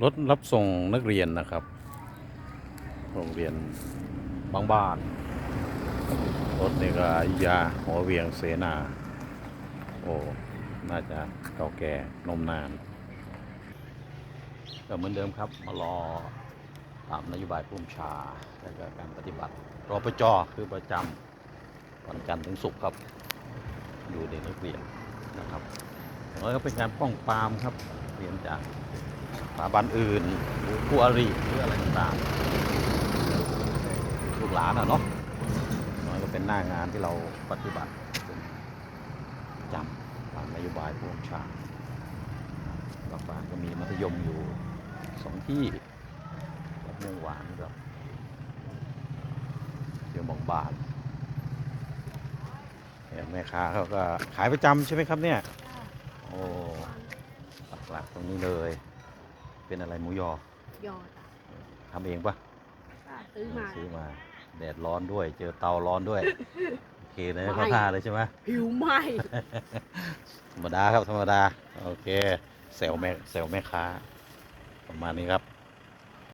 รถรับส่งนักเรียนนะครับ โรงเรียนบางบ้าน รถนี่ก็อยุธยาหัวเวียงเสนา โอ้ น่าจะเก่าแก่นมนานก็เหมือนเดิมครับ มารอตามนโยบายพุ่มชา และก็การปฏิบัติรอปจคือประจำวันจันทร์ถึงศุกร์ครับ อยู่เด็กนักเรียนนะครับแล้วก็เป็นการป้องปรามครับ รียนจากสถาบันอื่นหรือคู่อริหรืออะไรต่างๆลูกหลานอะเนาะมันก็เป็นหน้างานที่เราปฏิบัติเป็นประจำตามนโยบายพุ่มชาบางบ้านก็มีมัธยมอยู่สองที่กับเมืองหวานกับเดี๋ยวบางบานเนี่ยแม่ค้าเขาก็ขายประจำใช่ไหมครับเนี่ย โอ้ หลักๆตรงนี้เลย เป็นอะไรหมูยอ ยอจ้ะทำเองปะป้าซื้อมา ซื้อมา แดดร้อนด้วย เจอเตาร้อนด้วย โอเคเลยไม่ เข้าท่าเลยใช่ไหม ผิวไหม ธรรมดาครับธรรมดา โอเคเซลแม่เซลแม่ค้า ประมาณนี้ครับ